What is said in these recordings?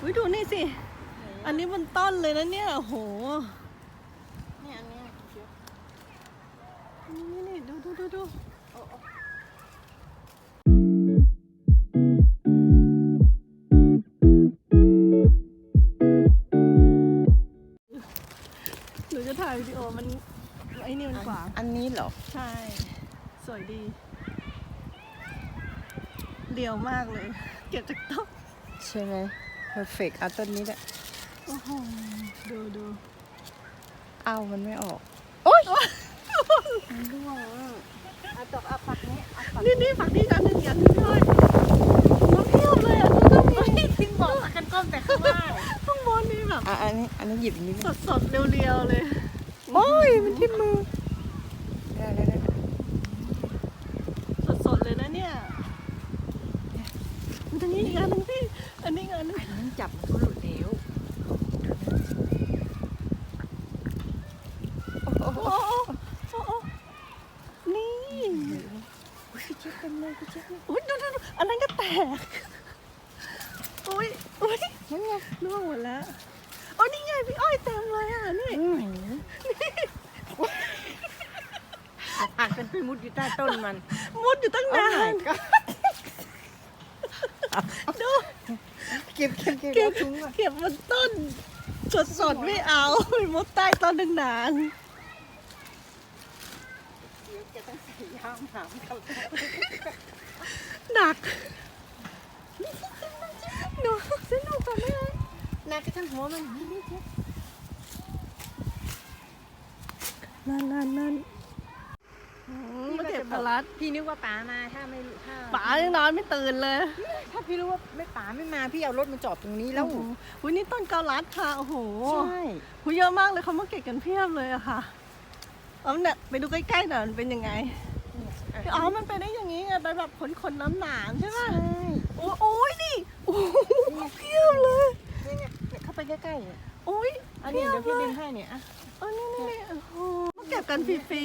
อุ้ยดูนี่สิ อันนี้มันต้นเลยนะเนี่ย โอ้โหเนี่ยอันเนี้ยเขียวนี่นี่ดูดูดูดูโอ้โอ้หนูจะถ่ายวิดีโอมันไอ้นี่มันกว่าอันนี้เหรอ ใช่ สวยดีเรียวมากเลย เก็บจากต้นใช่ไหม perfect เอาต้นนี้แหละโอ้โหดูดูเอามันไม่ออก โอ๊ยมันร่วงอะเอาตกเอาปักนี้เอาปักนี่นี่ฝักนี่กันหนึ่งอย่างหนึงด้วยมันเพียบเลยอะดูก็มีทิ้งบอกกันก้มแต่ข้างล่างข้างบนนี่แบบอะอันนี้อันนี้หยิบอันนี้สดสดๆเรียวๆเลยโอ้ยมันที่มือ ได้ได้ได้ สดสดๆเลยนะเนี่ยมันจะนี้อีกอันหนึงพี่ อันนี้อีกอันหนึง มันจับมันก็หลุดแล้วโอ้โห โอ้โอ้โอ้โอ้นี่ อุ๊ยเจ๊เป็นเลยเจ๊เป็น อุ้ยดูดูดูอันนั้นก็แตกอุ้ยอุ้ยนั่นไงร่วงหมดแล้วอ๋อนี่ไงพี่อ้อยเต็มเลยอะนี่อืมอ่านเป็นมุดอยู่ใต้ต้นมัน มุดอยู่ตั้งโอ้นาน my god ดูเก็บเก็บเก็บเก็บเอาถุงก่อนเก็บบนต้นสดสดๆไม่เอาไปมุดใต้ต้นตั้งนาน เดี๋ ย่ามหามเขาหนักหนูสนุกกว่าแม่นายก็ทั้งหัวมันนั่นนั่นนั่นนั่นมาเก็บปลัดพี่นึกว่าป๋ามาถ้าไม่ถ้าป๋ายังนอนไม่ตื่นเลย ถ้าพี่รู้ว่าไม่ป๋าไม่มาพี่เอารถมาจอดตรงนี้แล้วอ้โหอุ้ยนี่ต้นเกาลัดค่ะโอ้โหใช่หูเยอะมากเลยเขามาเก็บกันเพียบเลยอะค่ะ เอาเนี่ยไปดูใกล้ๆหน่อยมันเป็นยังไง อ๋อ มันเป็นได้อย่างนี้ไงไปแบบขนๆน้ำหนามใช่ไหมใช่โอ้โอ้ยดิโอ้โหเพียบเลยนี่ไงเนี่ยเข้าไปใกล้ๆเนี่ยโอ้ยอันนี้เดี๋ยวพี่เลดึยงให้เนี่ยอะเออนี่นี่นี่โอ้โหมาเก็บกันฟรี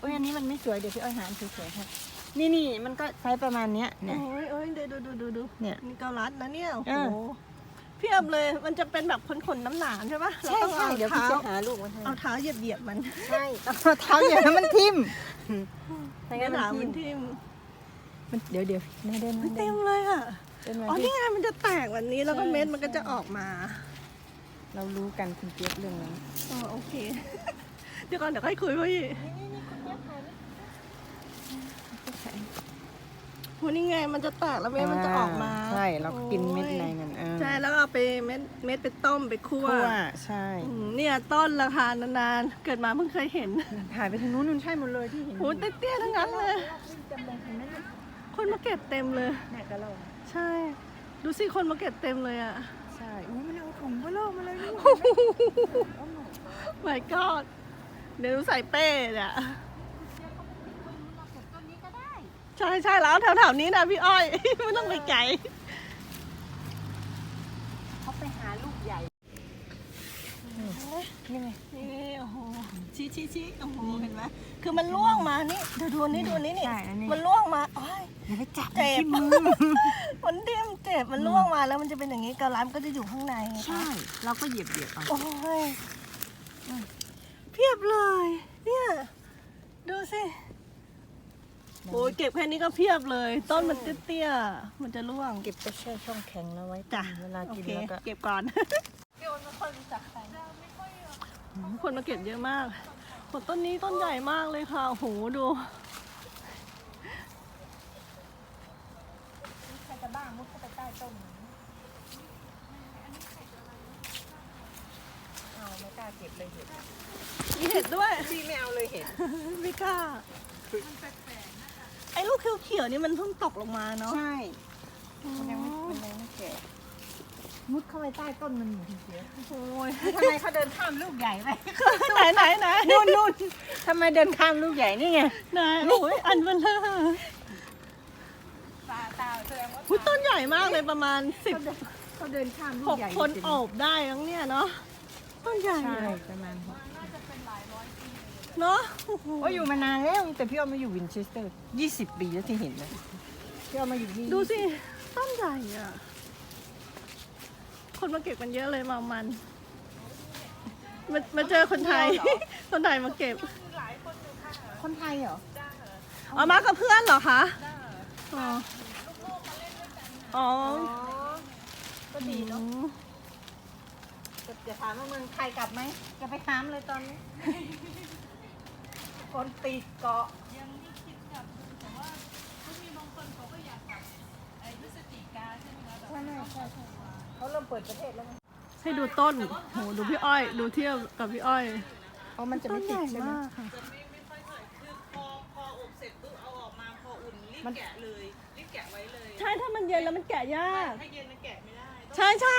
โอ้ยอันนี้มันไม่สวยเดี๋ยวพี่เอาหารสวยๆให้นี่นี่มันก็ไซส์ประมาณเนี้ยๆเนี่ยโอ้ยโอ้ยเดี๋ยวดูดูดูดูเนี่ยนี่เกาลัดนะเนี่ยโอ้โหอ่า เพียบเลย มันจะเป็นแบบขนๆน้ำหนามใช่ปะเราใช่ต้องใช่เอาเดี๋ยวพี่เท้าจะหาลูกมาให้เอาเท้าเหยียบเหยียบๆมันใช่เอาเท้าอย่าให้มันทิ่มไม่งั้นหมันนามทิ่มัมนทิ่มมันเดี๋ยวเดี๋ยวน่าเดินเฮ้น่ายเดิเต็นมเลยอะเดินมาอ๋อพี่นี่ไงมันจะแตกวันนี้แล้วก็ใช่เม็ดมันก็ใช่จะออกมา เรารู้กันคุณเจี๊ยบเรื่องนั้นอ๋อ โอเค เดี๋ยวก่อนเดี๋ยวค่อยคุยพี่ โหนี่ไงมันจะแตกแล้วเม็ดมันจะออกมาใช่เราก็กินเม็ดในโอ้ยมันเออใช่แล้วก็เอาไปเม็ดเม็ดไปต้มไปคั่วคั่วใช่อืมเนี่ยต้นราคานานๆเกิดมาเพิ่งเคยเห็นถ่ายไปทางนู้นนู่นใช่หมดเลยที่เห็นโหเตี้ยๆทั้งนั้นเลย จำเลยเห็นไหมเนี่ยคนมาเก็บเต็มเลยเนี่ยกระโหลกใช่ ดูสิคนมาเก็บเต็มเลยอะ ใช่อุ้ยมันเอาถุงมาโลกมาเลยลูก my god เดี๋ยวใส่เป้เนี่ย ใช่ใช่แล้วแถวๆนี้นะพี่อ้อย ไม่ต้องไปไกลเขาไปหาลูกใหญ่นี่ไงนี่โอ้โหชี้ชี้ชี้โอ้โหเห็นไหมคือมันล่วงมานี่เดี๋ยวดูนี่ดูนี่นี่ใช่อันนี้มันล่วงมาอ้อยอย่าไปจับเจ็บที่มือมันเดี่ยมเจ็บมันล่วงมาแล้วมันจะเป็นอย่างนี้กระลามก็จะอยู่ข้างในไงคะใช่เราก็เหยียบเหยียบเอาโอ้ยเพียบเลย เนี่ย ดูสิ โอ้ยเก็บแค่นี้ก็เพียบเลย ต้นมันเตี้ยๆมันจะร่วง เก็บไปแช่ช่องแข็งแล้วไว้จ้ะเวลาโอกินเคแล้วก็เก็บก่อนคนมาเก็บเยอะมากโหต้นนี้ต้นใหญ่มากเลยค่ะ โอ้โห ดูใครจะบ้ามุดเข้าไปใต้ต้นเอาไม่กล้าเก็บเลยเห็ดมีเห็ดด้วยพี่ไม่เอาเลยเห็ดไม่กล้าไอ้ลูก เขียวๆนี่มันเพิ่งตกลงมาเนาะ ใช่ มันยังไม่มันยังไม่แก่มุดเข้าไปใต้ต้นมันอยู่ทีเดียวโอ้ยทำไมเขาเดินข้ามลูกใหญ่ไปไหนไหนไหนนู่นนู่นทำไมเดินข้ามลูกใหญ่นี่ไงไหนโอ้ยอันเบลเลอร์ตาตาแสดงว่าหุ้ยต้นใหญ่มากเลยประมาณสิบเขาเดินข้ามลูหกกใหญ่คนโอบได้ทั้งเนี่ยเนาะต้นใหญ่ใช่ ประมาณหก เนาะโอ้โหโอ้ยอยู่มานานแล้วแต่พี่เอามาอยู่วินเชสเตอร์20 ปีแล้วที่เห็นนะพี่เอามาอยู่ที่ดูสิต้นใหญ่อะคนมาเก็บกันเยอะเลยมามัน มามาเจอคนไทย คนไทยมาเก็บ คนไทยเหรอเอามากับเพื่อนเหรอคะอ๋ออ๋อก็ดีเนาะจะถามว่าเมืองไทยกลับไหมจะไปถามเลยตอนนี้ คนติดเกาะใช่ไหมใช่ใช่เขาเริ่มเปิดประเทศแล้วไงให้ดูต้นโหดูพี่อ้อย ดูเทียบกับพี่อ้อยเพราะมันจะต้ไม่นใหติดญ่ใช่ไหมมากค่ะพอพออบเสร็จปุ๊บเอาออกมาพออุ่นรีบมันแกะเลยรีบแกะไว้เลย ใช่ถ้ามันเย็นแล้วมันแกะยากถ้าเย็นมันแกะไม่ได้ต้องใช่ใช่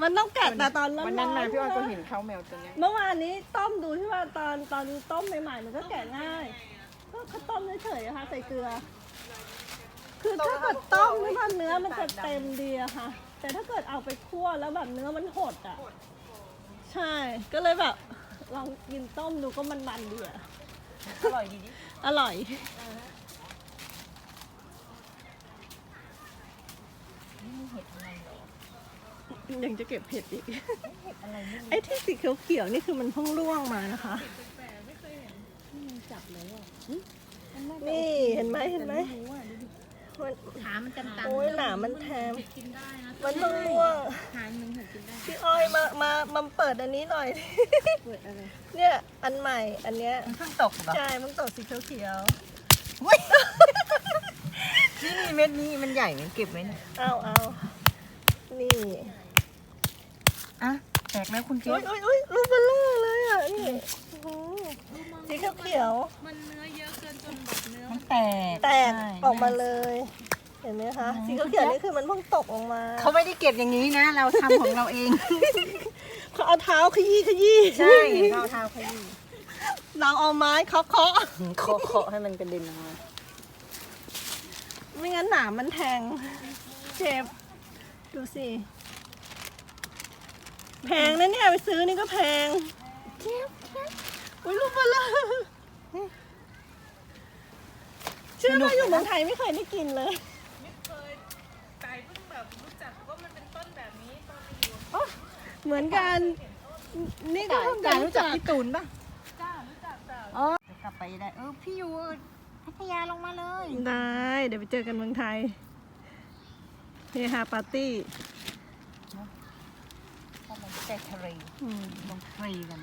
มันต้องแกะแต่ตอนร้อนๆวันนั้นมาพี่อ้อยก็เห็นเขาแมวตัวเนี้ยเมื่อวานนี้ต้มดูที่ว่าตอนตอนต้มใหม่ๆมันก็แกะง่าย ก็เขาต้มเฉยๆอะค่ะใส่เกลือ คือถ้าเกิดต้มนี่มันเนื้อมันจะเต็มดีอะค่ะ แต่ถ้าเกิดเอาไปคั่วแล้วแบบเนื้อมันหดอะใช่ ก็เลยแบบลองกินต้มดูก็มันมันๆดีอะอร่อยดีดิอร่อยนี่เห็ดอะไรเหรอ ยังจะเก็บเผ็ดอีก เห็ดอะไรไม่รู้ไอ้ที่สีเขียวๆนี่คือมันเพิ่งร่วงมานะคะที่มันจับเลยอะนี่เห็นไหมเห็นไหม แต่รู้อะดูดิมัน ขามันตันๆโอ้ยหนามมันแทงกินได้นะมันเพิ่งร่วงหางหนึ่งเห็ดกินได้พี่อ้อยมามามาเปิดอันนี้หน่อย เปิดอะไรเนี่ยอันใหม่อันเนี้ยมันเพิ่งตกเหรอใช่มันตกสีเขียวนี่มีเม็ดนี้มันใหญ่มันเก็บไว้เนี่ยๆเอาเอานี่ อะแตกแล้วคุณเจ๊อุ้ยอุ้ยอุ้ยรูปเบลเลอร์เลยอะนี่โอ้โหสีเขียวมันเนื้อเยอะเกินจนแบบเนื้อมันแตกๆแตกใช่ออกมาเลย เห็นไหมคะสีเขียวๆนี่คือมันเพิ่งตกออกมาเขาไม่ได้เก็บอย่างนี้นะ เราทำของเราเอง เขาเอาเท้าขยี้ขยี้ใช่เราเท้าขยี้เราเอาไม้เคาะเคาะเคาะเคาะให้มันกระเด็นออกมาไม่งั้นหนามมันแทง เจ็บ ดูสิ แพงนะเนี่ยไปซื้อนี่ก็แพงเจ็บอุ้ยลูกเบลเลอร์เชื่อว่าอยู่เมืองไทยไม่เคยได้กินเลย ไม่เคยไก่เพิ่งแบบรู้จักว่ามันเป็นต้นแบบนี้ตอนไปอยู่เหมือนกัน นี่ก็เพิ่งจะจ่ายรู้รู้จัจักกพี่ตูนป่ะจ้ารู้จักจ้าอ๋อกลับไปได้ เออพี่อยู่พัทยาลงมาเลย ได้ เดี๋ยวไปเจอกันเมืองไทยเฮฮาปาร์ตี้ พอมันใกล้ทะเลอืมลงทะเลกัน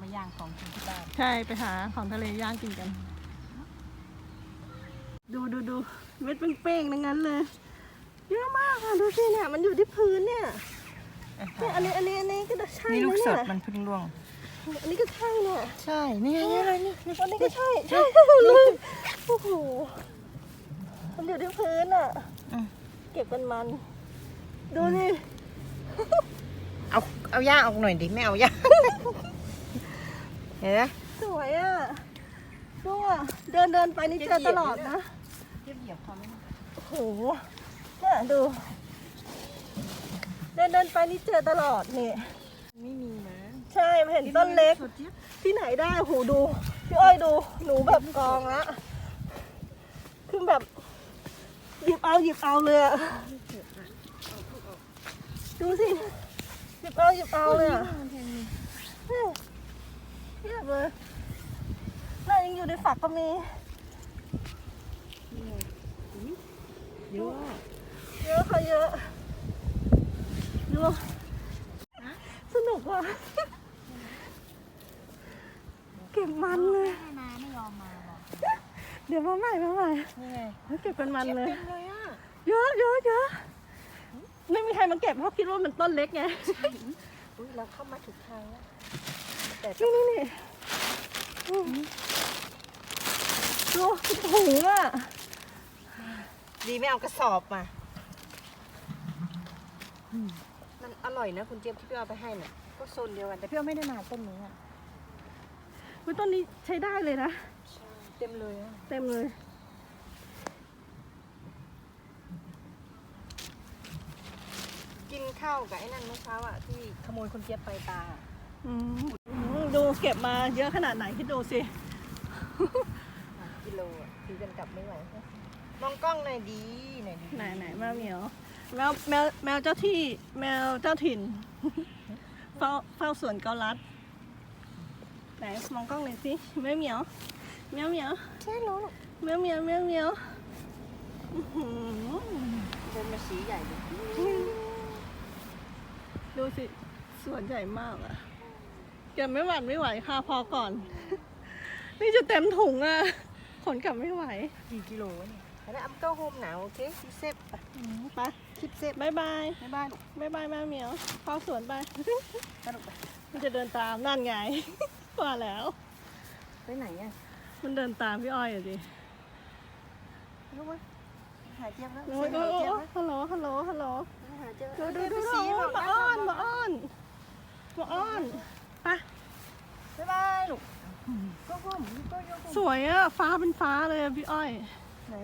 มาย่างของกินที่บ้านใช่ไปหาของทะเลย่างกินกัน ดูดูดูเม็ดเป้งๆทั้งนั้นเลยเยอะมากค่ะดูสิเนี่ยมันอยู่ที่พื้นเนี่ยเนี่ยอันนี้อันนี้อันนี้ก็ใช่นี่ลูกะสดเนี่ยมันเพึ่งร่วง อันนี้ก็ใช่เนี่ย ใช่ นี่ไงนี่อะไรนี่อันนี้ก็ใช่ ใช่เลยโอ้โห มันอยู่ที่พื้นอะอืมเก็บกันมัน ดูสิ เอาเอาย่างออกหน่อยดิไม่เอาย่างเห็นไหมสวยอะดูอะเดินเดินไปนี่เจอตลอดนะเทียบเหยียบเขาไหมโอ้โหเนี่ยดู เดินเดินไปนี่เจอตลอดนี่ไม่มีนะใช่เห็นต้นเล็กสดจี๊ยบที่ไหนได้โหดูพี่อ้อยดูหนูแบบกองละคือแบบหยิบเอาหยิบเอาเลยอะดูสิ หยิบเอาหยิบเอาเลยอะเนี่ยเทียบเลยน่ายังอยู่ในฝักก็มีเยอะเยอะค่ะเยอะดูสนุกว่ะเก็บมันเลยไม่มาไม่ยอมมาหรอกเดี๋ยวมาใหม่มาใหม่นี่ไงเก็บเป็นมันเลยเต็มเลยอะเยอะเยอะเยอะ ไม่มีใครมาเก็บเพราะคิดว่ามันต้นเล็กไงอุ้ยเราเข้ามาถูกทางแล้วแต่นี่นี่นี่อืมดูถุงอะ ดีไม่เอากระสอบมา มันอร่อยนะคุณเจี๊ยบที่พี่เอาไปให้น่ะก็โซนเดียวกันแต่พี่เอาไม่ได้มาต้นนี้อะเฮ้ยต้นนี้ใช้ได้เลยนะ เต็มเลยอะเต็มเลย กิน ข้าวกับไอ้นั่นเมื่อเช้าอะที่ขโมยคุณเจี๊ยบไปตาอืมอืมดูเก็บมาเยอะขนาดไหนคิดดูสิกิโลอะซื้อกันกลับไม่ไหวมองกล้องหน่อยดีหน่อยดีไหนไหนแมวเหมียวแมวแมวแมวเจ้าที่แมวเจ้าถิ่น เฝ้าเฝ้าสวนเกาลัด ไหนมองกล้องหน่อยสิแมวเหมียวแมวเหมียวใช่รู้ลูกแมวเหมียวแมวเหมียวอื้อหือเดินมาสีใหญ่เลย ดูสิ สวนใหญ่มากอะเก็บไม่หวัดไม่ไหวค่ะพอก่อน นี่จะเต็มถุงอะขนกลับไม่ไหว กี่กิโลวะเนี่ย แล้วอัมเก้าโฮมหนาวโอเคคลิปเซฟไปอืมไปคลิปเซฟบายบายบ๊ายบายลูกบายบายแมวเหมียวเฝ้าสวนไปไปลูกไปมันจะเดินตามนั่นไงว่าแล้ว ไปไหนอะ มันเดินตามพี่อ้อยอะดิลูกวะหาเจี๊ยบแล้วโอ้ยหาโอ้ยเจี๊ยบโอ้ยแล้วฮัลโหลฮัลโหลฮัลโหลหาเจี๊ยบ ดูดูเอ้ยดูไปดูสีโอ้บยอกมานะอ้อนมาอ้อนมาอ้อนไปบ๊ายบายลูกก็โฮมก็โยกสวยอะฟ้าเป็นฟ้าเลยอะพี่อ้อย ไหน